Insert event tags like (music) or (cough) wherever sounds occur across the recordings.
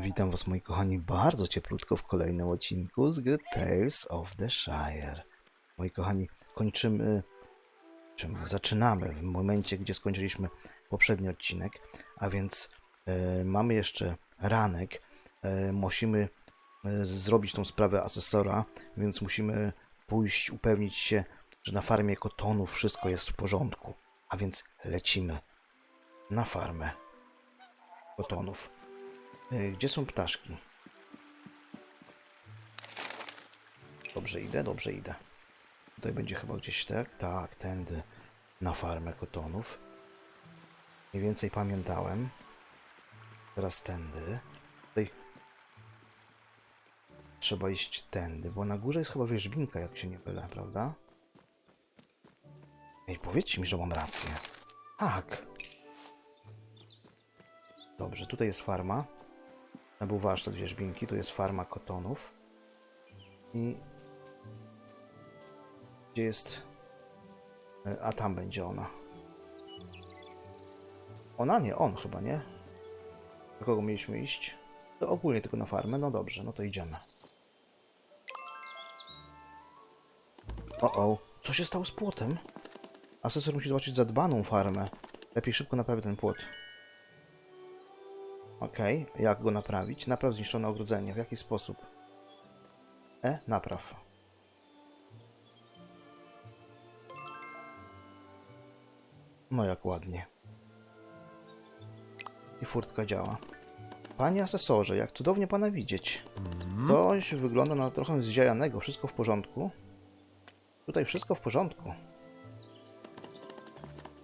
Witam Was moi kochani bardzo cieplutko w kolejnym odcinku z gry Tales of the Shire. Moi kochani, kończymy, czym zaczynamy w momencie, gdzie skończyliśmy poprzedni odcinek, a więc e, mamy jeszcze ranek. E, musimy e, zrobić tą sprawę asesora, więc musimy pójść, upewnić się, że na farmie kotonów wszystko jest w porządku. A więc lecimy na farmę kotonów. E, Gdzie są ptaszki? Dobrze idę, dobrze idę. Tutaj będzie chyba gdzieś tak? Tak, tędy na farmę kotonów. Mniej więcej pamiętałem. Teraz tędy. Tutaj trzeba iść tędy, bo na górze jest chyba wierzbinka, jak się nie mylę, prawda? Ej, powiedzcie mi, że mam rację. Tak. Dobrze, tutaj jest farma. To był warsztat wierzbinki, tu jest farma kotonów. I... Gdzie jest... E, A tam będzie ona. Ona? Nie, on chyba, nie? Do kogo mieliśmy iść? To ogólnie tylko na farmę? No dobrze, no to idziemy. O, o, co się stało z płotem? Asesor musi zobaczyć zadbaną farmę. Lepiej szybko naprawię ten płot. Okej, jak go naprawić? Napraw zniszczone ogrodzenie. W jaki sposób? E, napraw. No jak ładnie. I furtka działa. Panie asesorze, jak cudownie pana widzieć. Ktoś wygląda na trochę zdziajanego. Wszystko w porządku? Tutaj wszystko w porządku.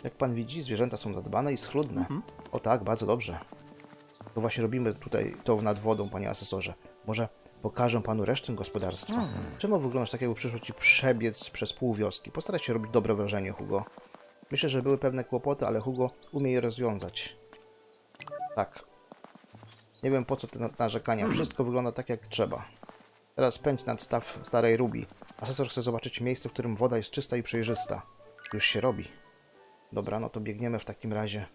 Jak pan widzi, zwierzęta są zadbane i schludne. O tak, bardzo dobrze. To właśnie robimy tutaj to nad wodą, panie asesorze. Może pokażę panu resztę gospodarstwa. Czemu wyglądasz tak, jakby przyszło ci przebiec przez pół wioski? Postaraj się robić dobre wrażenie, Hugo. Myślę, że były pewne kłopoty, ale Hugo umie je rozwiązać. Tak. Nie wiem po co te na- narzekania. Wszystko wygląda tak jak trzeba. Teraz pędź nad staw starej Rubi. Asesor chce zobaczyć miejsce, w którym woda jest czysta i przejrzysta. Już się robi. Dobra, no to biegniemy w takim razie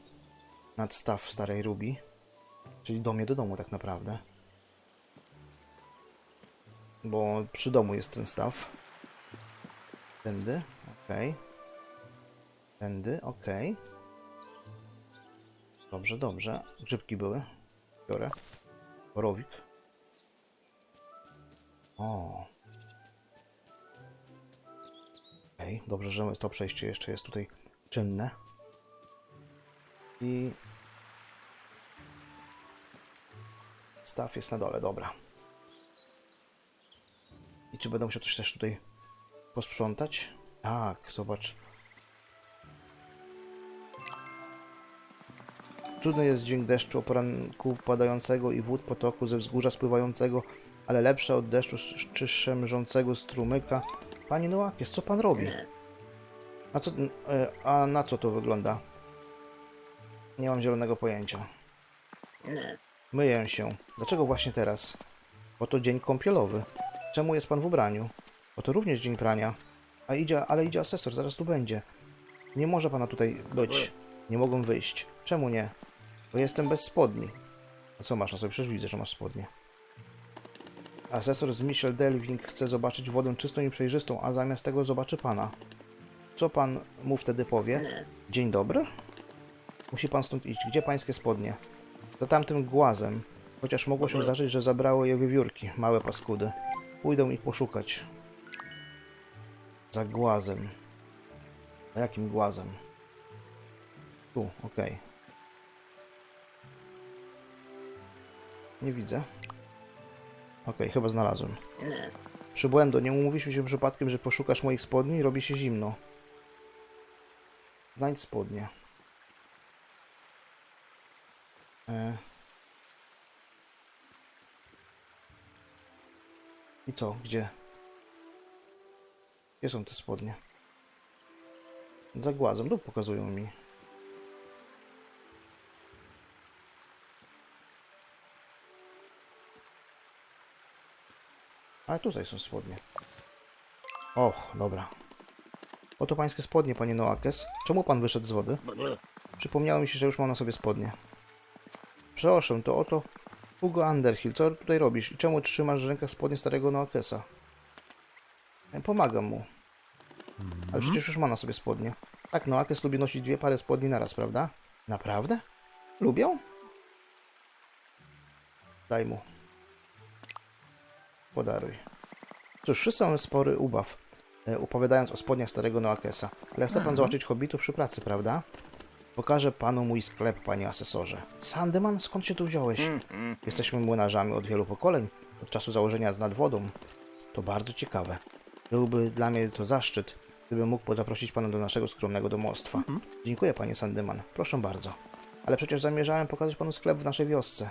nad staw starej Rubi. Czyli do mnie do domu tak naprawdę. Bo przy domu jest ten staw. Tędy, okej. Tędy, okej. Dobrze, dobrze. Grzybki były. Biorę. Borowik. O. Okej, dobrze, że to przejście jeszcze jest tutaj czynne. I Staw jest na dole, dobra. I czy będę musiał coś też tutaj posprzątać? Tak, zobacz. Trudny jest dźwięk deszczu o poranku padającego i wód potoku ze wzgórza spływającego, ale lepsze od deszczu sz- czy szemrzącego strumyka. Panie Noakis, co pan robi? A, co, e, a na co to wygląda? Nie mam zielonego pojęcia. Myję się. Dlaczego właśnie teraz? Bo to dzień kąpielowy. Czemu jest pan w ubraniu? Bo to również dzień prania. A idzie, ale idzie asesor, zaraz tu będzie. Nie może pana tutaj być. Nie mogą wyjść. Czemu nie? Bo jestem bez spodni. A co masz na sobie? Przecież widzę, że masz spodnie. Asesor z Michel Delving chce zobaczyć wodę czystą i przejrzystą, a zamiast tego zobaczy pana. Co pan mu wtedy powie? Dzień dobry? Musi pan stąd iść. Gdzie pańskie spodnie? Za tamtym głazem. Chociaż mogło się zdarzyć, że zabrało je wiewiórki, małe paskudy. Pójdę ich poszukać. Za głazem. A jakim głazem? Tu, okej. Nie widzę. Okej, chyba znalazłem. Przybłędo, nie umówiliśmy się przypadkiem, że poszukasz moich spodni? Robi się zimno. Znajdź spodnie. E. I co? Gdzie? Gdzie są te spodnie? Za głazem, tu pokazują mi. Ale tutaj są spodnie. Och, dobra. Oto pańskie spodnie, panie Noakes. Czemu pan wyszedł z wody? Przypomniało mi się, że już mam na sobie spodnie. Proszę, to oto Hugo Underhill, co tutaj robisz i czemu trzymasz w rękach spodnie starego Noakesa? E, Pomagam mu. Ale przecież już ma na sobie spodnie. Tak, Noakes lubi nosić dwie pary spodni naraz, prawda? Naprawdę? Lubią? Daj mu. Podaruj. Cóż, wszyscy mamy spory ubaw, e, opowiadając o spodniach starego Noakesa. Ale chce pan zobaczyć hobbitów przy pracy, prawda? Pokażę panu mój sklep, panie asesorze. Sandeman, skąd się tu wziąłeś? Jesteśmy młynarzami od wielu pokoleń, od czasu założenia z nad wodą. To bardzo ciekawe. Byłby dla mnie to zaszczyt, gdybym mógł zaprosić pana do naszego skromnego domostwa. Dziękuję, panie Sandeman. Proszę bardzo. Ale przecież zamierzałem pokazać panu sklep w naszej wiosce.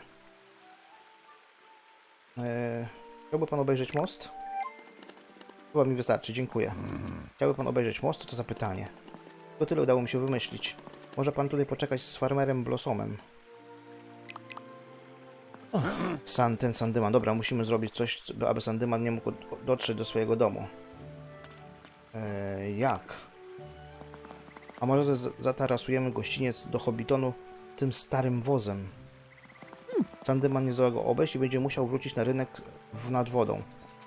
Eee, chciałby pan obejrzeć most? Chyba mi wystarczy, dziękuję. Chciałby pan obejrzeć most? To zapytanie. Tylko tyle udało mi się wymyślić. Może pan tutaj poczekać z farmerem Blossomem. San, ten Sandyman. Dobra, musimy zrobić coś, co- aby Sandyman nie mógł dotrzeć do swojego domu. Eee, jak? A może zatarasujemy gościniec do Hobbitonu tym starym wozem? Sandyman nie zdoła go obejść i będzie musiał wrócić na rynek w nad wodą.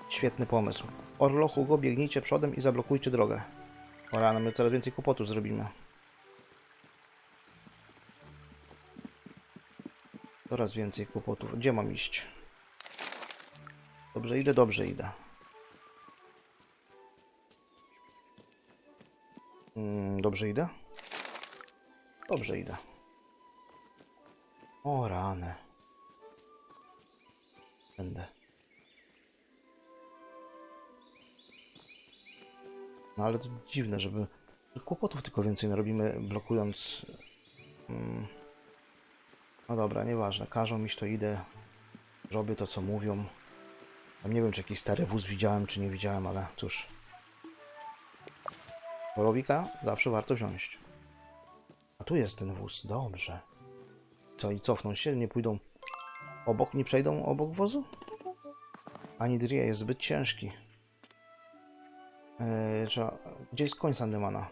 Świetny pomysł. Orlo, Hugo, biegnijcie przodem i zablokujcie drogę. O rano, my coraz więcej kłopotów zrobimy. Coraz więcej kłopotów. Gdzie mam iść? Dobrze idę, dobrze idę. Mm, dobrze idę? Dobrze idę. O rany. Będę. No ale to dziwne, żeby kłopotów tylko więcej narobimy blokując... Mm. No dobra, nieważne. Każą iść, to idę. Robię to, co mówią. Tam nie wiem, czy jakiś stary wóz widziałem, czy nie widziałem, ale cóż. Polowika zawsze warto wziąć. A tu jest ten wóz, dobrze. Co, i cofną się? Nie pójdą obok, nie przejdą obok wozu? Ani Drie jest zbyt ciężki. Eee, trzeba... Gdzie jest koń Sandemana?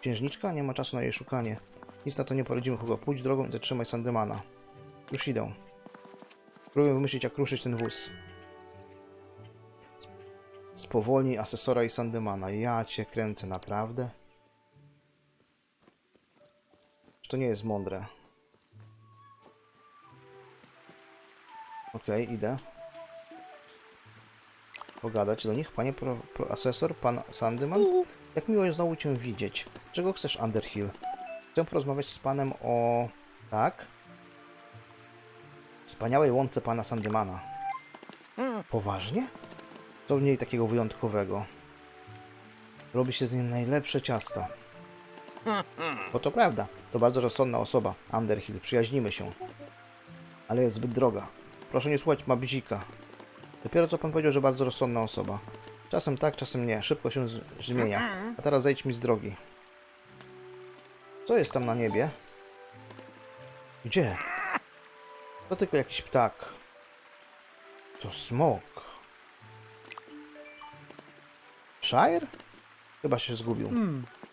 Księżniczka? Nie ma czasu na jej szukanie. Nic na to nie poradzimy, Hugo. Pójdź drogą i zatrzymaj Sandemana. Już idę. Próbuję wymyślić, jak ruszyć ten wóz. Spowolnij asesora i Sandemana. Ja cię kręcę, naprawdę? To nie jest mądre? Okej, idę. Pogadać do nich. Panie pro, pro, asesor, pan Sandyman? Jak miło znowu cię widzieć. Czego chcesz, Underhill? Chcę porozmawiać z panem o... Tak? Wspaniałej łące pana Sandymana. Poważnie? Co w niej takiego wyjątkowego? Robi się z niej najlepsze ciasta. Bo to prawda, to bardzo rozsądna osoba, Underhill, przyjaźnimy się. Ale jest zbyt droga. Proszę nie słuchać Mabzika. Dopiero co pan powiedział, że bardzo rozsądna osoba. Czasem tak, czasem nie. Szybko się zmienia. A teraz zejdź mi z drogi. Co jest tam na niebie? Gdzie? To tylko jakiś ptak. To smok. Shire? Chyba się zgubił.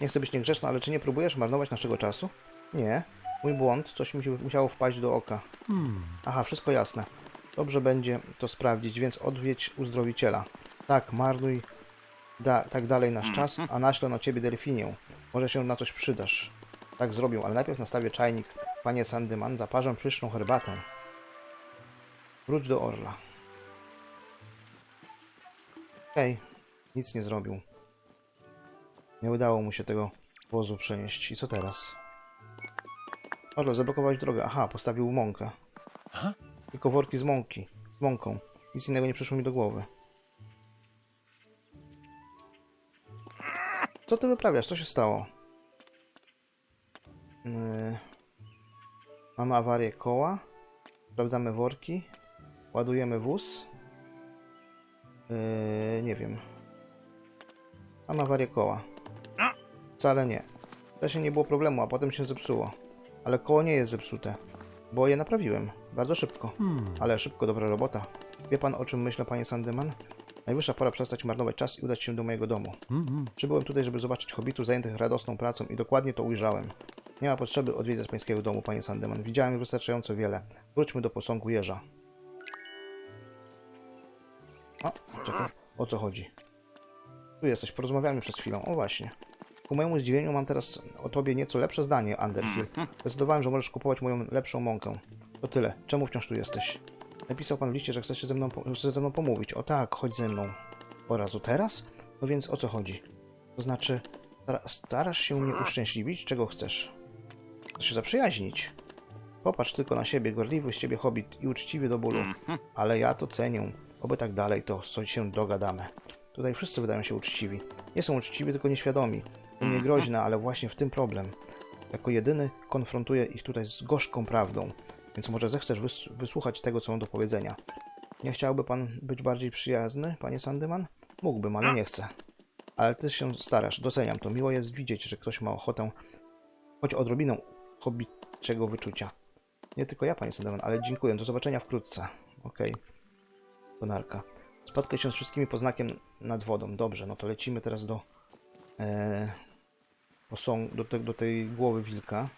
Nie chcę być niegrzeczna, ale czy nie próbujesz marnować naszego czasu? Nie. Mój błąd. Coś mi musiało wpaść do oka. Aha, wszystko jasne. Dobrze będzie to sprawdzić, więc odwiedź uzdrowiciela. Tak, marnuj da, tak dalej nasz czas, (laughs) a naślę na ciebie delfinię. Może się na coś przydasz. Tak zrobią, ale najpierw nastawię czajnik. Panie Sandyman, zaparzę pyszną herbatę. Wróć do Orla. Okej, nic nie zrobił. Nie udało mu się tego wozu przenieść. I co teraz? Orlo, zablokować drogę. Aha, postawił mąkę. Tylko worki z mąki. Z mąką. Nic innego nie przyszło mi do głowy. Co ty wyprawiasz? Co się stało? Yy... Mamy awarię koła. Sprawdzamy worki. Ładujemy wóz. Yy, nie wiem. Mamy awarię koła. Wcale nie. Wcześniej nie było problemu, a potem się zepsuło. Ale koło nie jest zepsute. Bo je naprawiłem. Bardzo szybko. Ale szybko, dobra robota. Wie pan o czym myślę, panie Sandyman? Najwyższa pora przestać marnować czas i udać się do mojego domu. Przybyłem tutaj, żeby zobaczyć hobbitów zajętych radosną pracą i dokładnie to ujrzałem. Nie ma potrzeby odwiedzać pańskiego domu, panie Sandeman. Widziałem już wystarczająco wiele. Wróćmy do posągu jeża. O, czekaj. O co chodzi? Tu jesteś, porozmawiamy przez chwilę. O właśnie. Ku mojemu zdziwieniu mam teraz o tobie nieco lepsze zdanie, Underhill. Zdecydowałem, że możesz kupować moją lepszą mąkę. To tyle. Czemu wciąż tu jesteś? Napisał pan w liście, że chce się ze mną, chce ze mną pomówić. O tak, chodź ze mną. O razu teraz? No więc o co chodzi? To znaczy, stara- starasz się mnie uszczęśliwić? Czego chcesz? Chcesz się zaprzyjaźnić? Popatrz tylko na siebie, gorliwy z ciebie hobbit i uczciwy do bólu. Ale ja to cenię. Oby tak dalej, to co się dogadamy. Tutaj wszyscy wydają się uczciwi. Nie są uczciwi, tylko nieświadomi. Nie groźne, ale właśnie w tym problem. Jako jedyny konfrontuję ich tutaj z gorzką prawdą. Więc może zechcesz wys- wysłuchać tego, co mam do powiedzenia. Nie chciałby pan być bardziej przyjazny, panie Sandyman? Mógłbym, ale nie chcę. Ale ty się starasz, doceniam to. Miło jest widzieć, że ktoś ma ochotę choć odrobinę hobbiczego wyczucia. Nie tylko ja, panie Sandyman, ale dziękuję. Do zobaczenia wkrótce. Okej. Konarka. Spotkaj się z wszystkimi poznakiem nad wodą. Dobrze, no to lecimy teraz do e, posąg, do, te, do tej głowy wilka,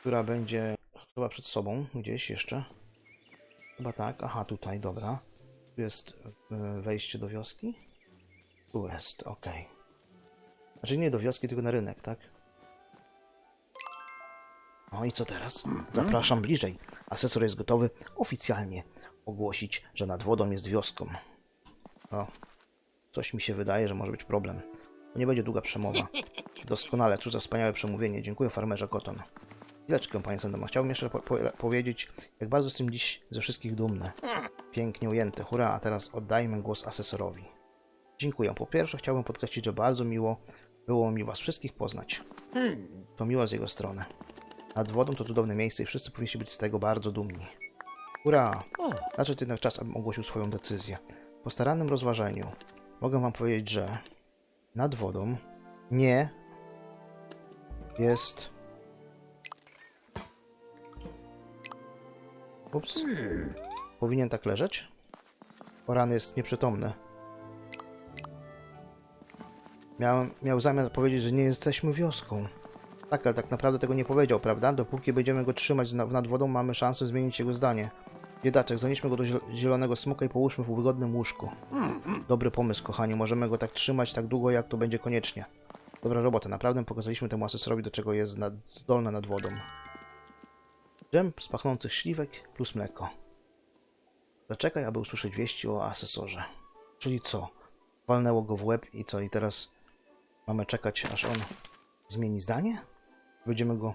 która będzie chyba przed sobą gdzieś jeszcze. Chyba tak. Aha, tutaj, dobra. Tu jest e, wejście do wioski. Tu jest, okej. Znaczy nie do wioski, tylko na rynek, tak? No i co teraz? Zapraszam bliżej. Asesor jest gotowy oficjalnie ogłosić, że nad wodą jest wioską. O, coś mi się wydaje, że może być problem. To nie będzie długa przemowa. (laughs) Doskonale, cóż za wspaniałe przemówienie. Dziękuję farmerze Koton. Chwileczkę, panie Sandema. Chciałbym jeszcze po po powiedzieć, jak bardzo jestem dziś ze wszystkich dumny. Pięknie ujęte, hurra, a teraz oddajmy głos asesorowi. Dziękuję. Po pierwsze chciałbym podkreślić, że bardzo miło było mi was wszystkich poznać. To miło z jego strony. Nad wodą to cudowne miejsce i wszyscy powinni być z tego bardzo dumni. Hurra! Nadszedł jednak czas, abym ogłosił swoją decyzję. Po starannym rozważeniu mogę wam powiedzieć, że nad wodą nie jest... Ups. Powinien tak leżeć? Oran jest nieprzytomny. Miałem, miał zamiar powiedzieć, że nie jesteśmy wioską. Tak, ale tak naprawdę tego nie powiedział, prawda? Dopóki będziemy go trzymać na- nad wodą, mamy szansę zmienić jego zdanie. Biedaczek, zanieśmy go do ziel- zielonego smoka i połóżmy w wygodnym łóżku. Dobry pomysł, kochani. Możemy go tak trzymać tak długo, jak to będzie koniecznie. Dobra robota. Naprawdę pokazaliśmy temu asesorowi, do czego jest nad, zdolny nad wodą. Dżem z pachnących śliwek plus mleko. Zaczekaj, aby usłyszeć wieści o asesorze. Czyli co? Walnęło go w łeb i co? I teraz mamy czekać, aż on zmieni zdanie? Będziemy go...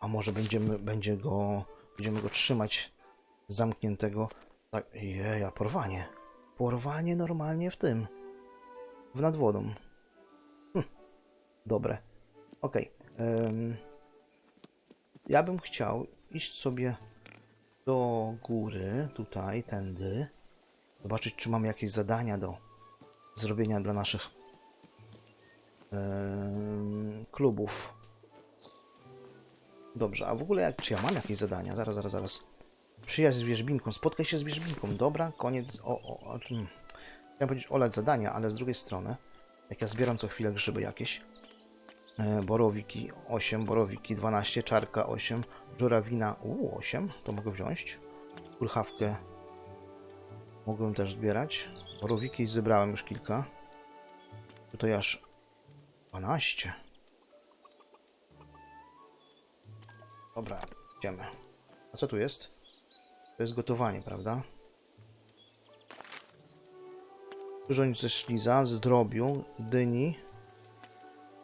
A może będziemy, będzie go, będziemy go trzymać zamkniętego... Tak, jeja, porwanie. Porwanie normalnie w tym. W nad wodą. Hm. Dobre. Okej. em, ja bym chciał iść sobie do góry, tutaj, tędy. Zobaczyć, czy mamy jakieś zadania do zrobienia dla naszych klubów. Dobrze, a w ogóle czy ja mam jakieś zadania? Zaraz, zaraz, zaraz. Przyjaźń z wierzbinką. Spotkaj się z wierzbinką. Dobra, koniec. O, o, o, mm. Chciałem powiedzieć olać zadania, ale z drugiej strony, jak ja zbieram co chwilę grzyby jakieś, e, borowiki 8, borowiki 12, czarka 8, żurawina u 8, to mogę wziąć. Kurchawkę mogłem też zbierać. Borowiki zebrałem już kilka. Tutaj aż 12. Dobra, idziemy. A co tu jest? To jest gotowanie, prawda? Urządź ze szliza, z drobiu, dyni.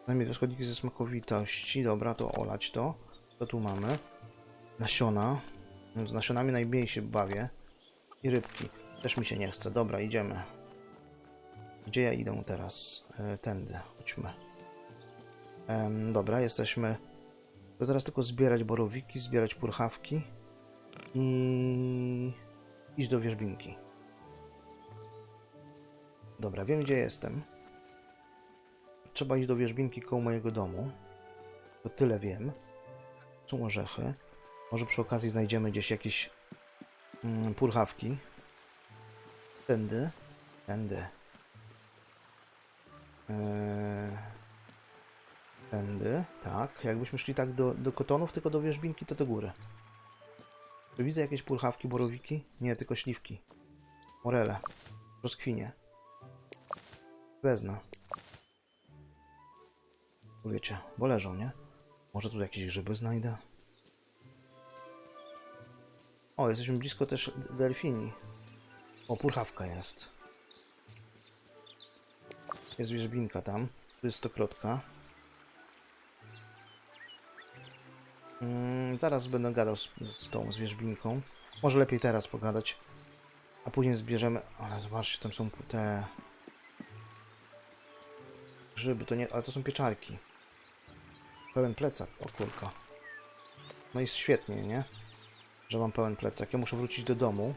Najmniej składniki ze smakowitości. Dobra, to olać to. Co tu mamy? Nasiona. No, Z nasionami najmniej się bawię. I rybki. Też mi się nie chce. Dobra, idziemy. Gdzie ja idę teraz? E, tędy. Chodźmy. Em, dobra, jesteśmy... To teraz tylko zbierać borowiki, zbierać purchawki i iść do wierzbinki. Dobra, wiem gdzie jestem. Trzeba iść do wierzbinki koło mojego domu. To tyle wiem. Są orzechy. Może przy okazji znajdziemy gdzieś jakieś mm, purchawki. Tędy. Tędy. Eee... Tędy, tak. Jakbyśmy szli tak do, do kotonów, tylko do wierzbinki, to do góry. Czy widzę jakieś purchawki, borowiki? Nie, tylko śliwki. Morele. Broskwinie. Wezna. Wiecie, bo leżą, nie? Może tu jakieś grzyby znajdę? O, jesteśmy blisko też delfini. O, purchawka jest. Jest wierzbinka tam. Tu jest stokrotka. Mm, zaraz będę gadał z, z tą zwierzbinką. Może lepiej teraz pogadać. A później zbierzemy... Ale zobaczcie, tam są te... Grzyby, to nie... Ale to są pieczarki. Pełen plecak, o kurka. No i świetnie, nie? Że mam pełen plecak. Ja muszę wrócić do domu.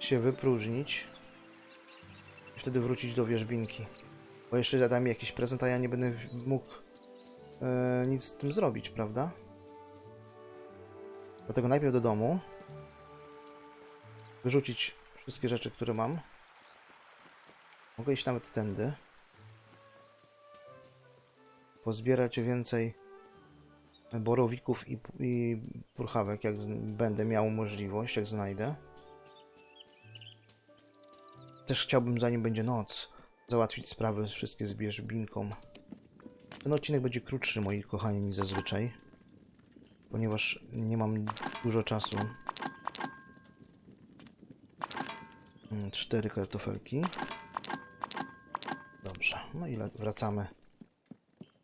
Się wypróżnić. I wtedy wrócić do wierzbinki. Bo jeszcze da mi jakiś prezent, a ja nie będę mógł e, nic z tym zrobić, prawda? Dlatego najpierw do domu. Wyrzucić wszystkie rzeczy, które mam. Mogę iść nawet tędy. Pozbierać więcej borowików i, i purchawek, jak będę miał możliwość, jak znajdę. Też chciałbym, zanim będzie noc, załatwić sprawy wszystkie z bierzbinką. Ten odcinek będzie krótszy, moi kochani, niż zazwyczaj. Ponieważ nie mam dużo czasu. Mm, Cztery kartofelki. Dobrze, no i wracamy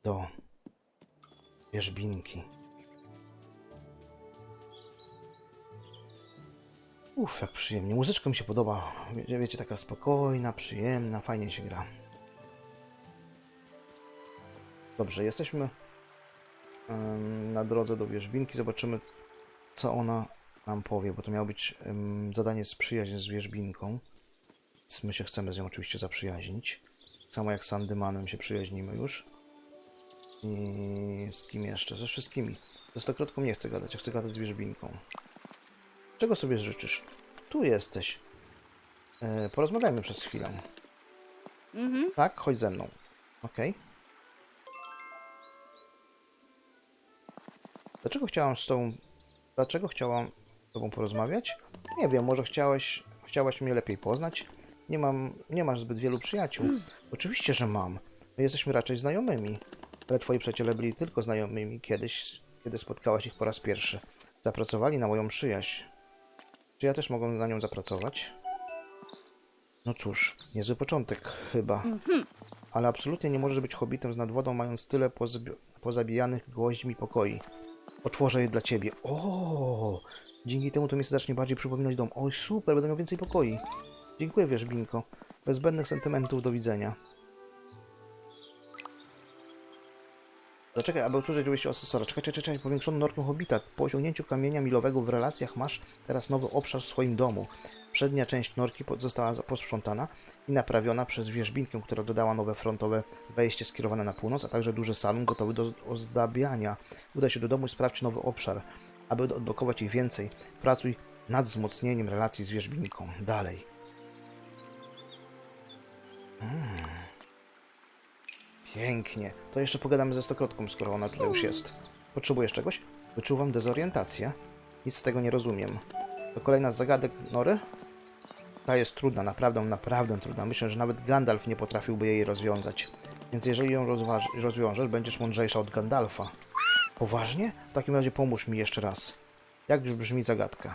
do wierzbinki. Uff, jak przyjemnie. Muzyczka mi się podoba. Wie, wiecie, taka spokojna, przyjemna, fajnie się gra. Dobrze, jesteśmy na drodze do wierzbinki. Zobaczymy, co ona nam powie, bo to miało być zadanie z przyjaźń z wierzbinką. Więc my się chcemy z nią oczywiście zaprzyjaźnić. Samo jak z Sandymanem się przyjaźnimy już. I z kim jeszcze? Ze wszystkimi. Ze stokrotką nie chcę gadać, ja chcę gadać z wierzbinką. Czego sobie życzysz? Tu jesteś. E, porozmawiajmy przez chwilę. Mhm. Tak? Chodź ze mną. Okej. Dlaczego chciałam z tobą... Dlaczego chciałam z tobą porozmawiać? Nie wiem, może chciałeś... Chciałaś mnie lepiej poznać? Nie mam... Nie masz zbyt wielu przyjaciół. Oczywiście, że mam. My jesteśmy raczej znajomymi. Ale twoi przyjaciele byli tylko znajomymi kiedyś, kiedy spotkałaś ich po raz pierwszy. Zapracowali na moją przyjaźń. Czy ja też mogę na nią zapracować? No cóż, niezły początek chyba. Ale absolutnie nie możesz być hobbitem z nadwodą, mając tyle pozbi- pozabijanych gwoźdźmi pokoi. Otworzę je dla ciebie. O! Dzięki temu to miejsce zacznie bardziej przypominać dom. Oj, super, będę miał więcej pokoi. Dziękuję, wierzbinko. Bez zbędnych sentymentów, do widzenia. Zaczekaj, aby usłyszeć wejście asesora. Czekaj, czekaj, czekaj, powiększono normę Hobbita. Po osiągnięciu kamienia milowego w relacjach masz teraz nowy obszar w swoim domu. Przednia część norki została posprzątana i naprawiona przez wierzbinkę, która dodała nowe frontowe wejście skierowane na północ, a także duży salon gotowy do ozdabiania. Udaj się do domu i sprawdź nowy obszar. Aby odblokować ich więcej, pracuj nad wzmocnieniem relacji z wierzbinką. Dalej. Pięknie. To jeszcze pogadamy ze stokrotką, skoro ona tutaj już jest. Potrzebujesz czegoś? Wyczuwam dezorientację. Nic z tego nie rozumiem. To kolejna z zagadek Nory? Ta jest trudna, naprawdę, naprawdę trudna. Myślę, że nawet Gandalf nie potrafiłby jej rozwiązać. Więc jeżeli ją rozwiążesz, będziesz mądrzejsza od Gandalfa. Poważnie? W takim razie pomóż mi jeszcze raz. Jak brzmi zagadka?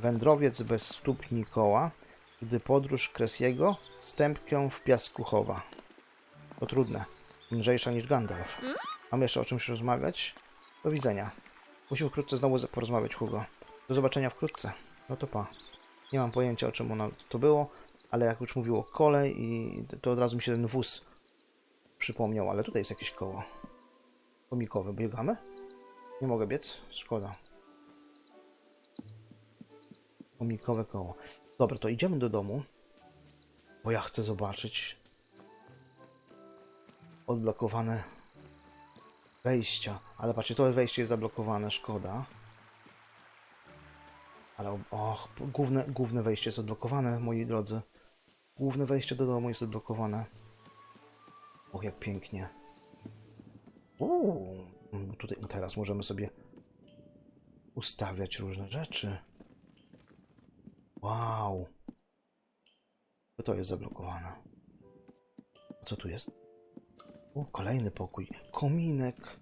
Wędrowiec bez stóp Nikoła, gdy podróż Kresiego stępkę w piasku chowa. To trudne. Mądrzejsza niż Gandalf. Mamy jeszcze o czymś rozmawiać? Do widzenia. Musimy wkrótce znowu porozmawiać, Hugo. Do zobaczenia wkrótce. No to pa. Nie mam pojęcia o czym ono to było, ale jak już mówiło kolej i to od razu mi się ten wóz przypomniał, ale tutaj jest jakieś koło. Komikowe. Biegamy? Nie mogę biec? Szkoda. Komikowe koło. Dobra, to idziemy do domu, bo ja chcę zobaczyć odblokowane wejścia. Ale patrzcie, to wejście jest zablokowane, szkoda. Ale och, główne, główne wejście jest odblokowane, moi drodzy. Główne wejście do domu jest odblokowane. Och, jak pięknie. Uuu, mm, tutaj teraz możemy sobie ustawiać różne rzeczy. Wow. To jest zablokowane. Co tu jest? O, kolejny pokój. Kominek.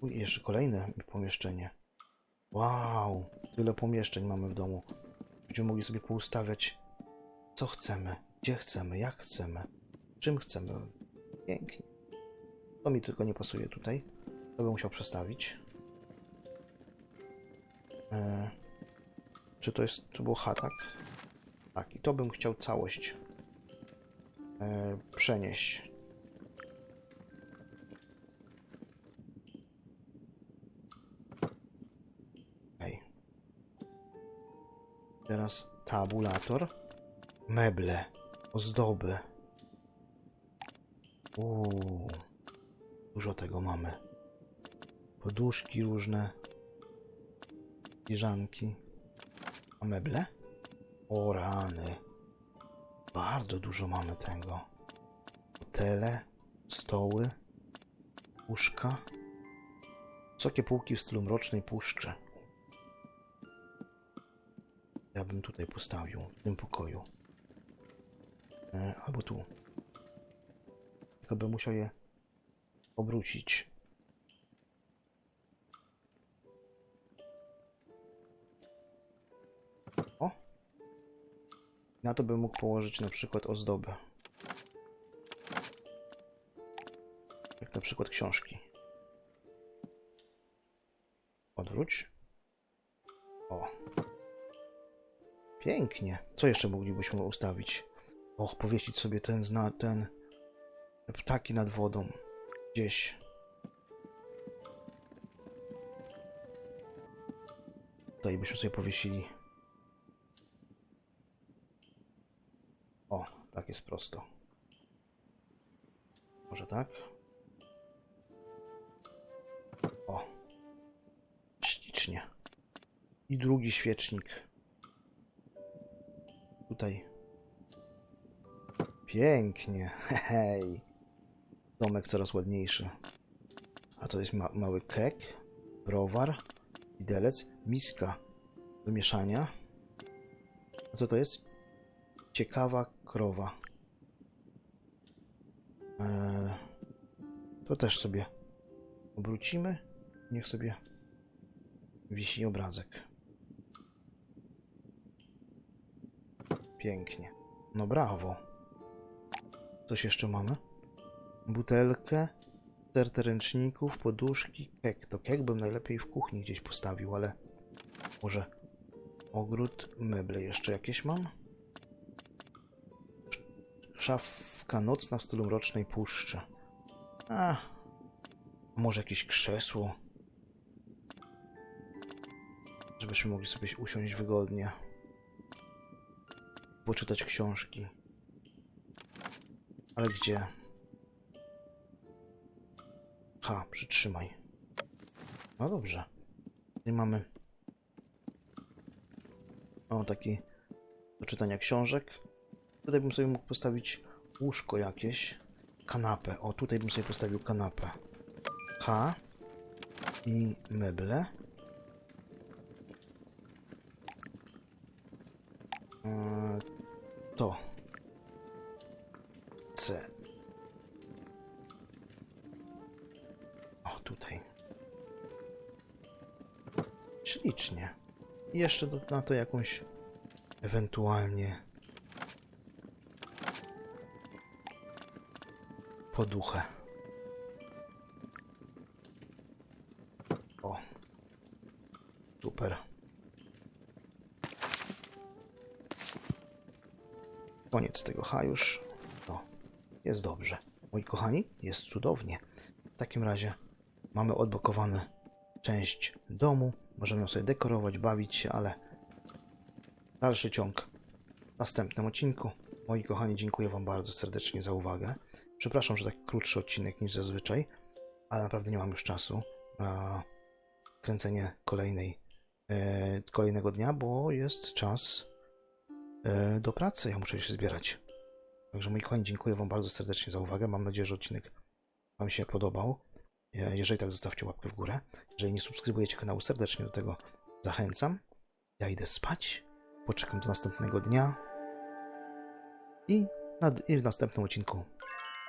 Uj, jeszcze kolejne pomieszczenie. Wow, tyle pomieszczeń mamy w domu. Będziemy mogli sobie poustawiać, co chcemy, gdzie chcemy, jak chcemy, czym chcemy. Pięknie. To mi tylko nie pasuje tutaj. To bym musiał przestawić. E, czy to jest, to było H, tak? I to bym chciał całość e, przenieść. Teraz tabulator. Meble. Ozdoby. Uuu. Dużo tego mamy. Poduszki różne. Piżanki. A meble? O rany. Bardzo dużo mamy tego. Hotele, stoły, łóżka. Wysokie półki w stylu mrocznej puszczy. Ja bym tutaj postawił, w tym pokoju. E, albo tu. Tylko bym musiał je obrócić. O! Na to bym mógł położyć na przykład ozdobę. Jak na przykład książki. Odwróć. Pięknie. Co jeszcze moglibyśmy ustawić? Och, powiesić sobie ten zna, ten te ptaki nad wodą. Gdzieś. Tutaj byśmy sobie powiesili. O, tak jest prosto. Może tak? O. Ślicznie. I drugi świecznik. Tutaj. Pięknie. (laughs) Hej. Domek coraz ładniejszy. A to jest ma mały kek, browar, widelec, miska do mieszania. A co to jest? Ciekawa krowa. Eee, to też sobie obrócimy. Niech sobie wisi obrazek. Pięknie. No brawo. Coś jeszcze mamy? Butelkę, stertę ręczników, poduszki, kek. To kek bym najlepiej w kuchni gdzieś postawił, ale może ogród, meble jeszcze jakieś mam? Szafka nocna w stylu mrocznej puszczy. A, może jakieś krzesło? Żebyśmy mogli sobie usiąść wygodnie. Poczytać książki. Ale gdzie? Ha, przytrzymaj. No dobrze. Tutaj mamy. O, taki do czytania książek. Tutaj bym sobie mógł postawić łóżko jakieś. Kanapę. O, tutaj bym sobie postawił kanapę. H. I meble. To. C. O, tutaj. Ślicznie. Jeszcze do, na to jakąś ewentualnie poduchę. Koniec tego ha już. O, jest dobrze. Moi kochani, jest cudownie. W takim razie mamy odblokowane część domu. Możemy ją sobie dekorować, bawić się, ale dalszy ciąg w następnym odcinku. Moi kochani, dziękuję Wam bardzo serdecznie za uwagę. Przepraszam, że taki krótszy odcinek niż zazwyczaj, ale naprawdę nie mam już czasu na kręcenie kolejnej, e, kolejnego dnia, bo jest czas do pracy. Ja muszę się zbierać. Także moi kochani, dziękuję Wam bardzo serdecznie za uwagę. Mam nadzieję, że odcinek Wam się podobał. Je- Jeżeli tak, zostawcie łapkę w górę. Jeżeli nie subskrybujecie kanału, serdecznie do tego zachęcam. Ja idę spać, poczekam do następnego dnia i, nad, i w następnym odcinku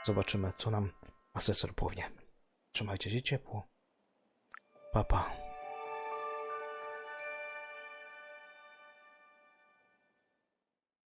zobaczymy, co nam asesor powie. Trzymajcie się ciepło. Pa, pa.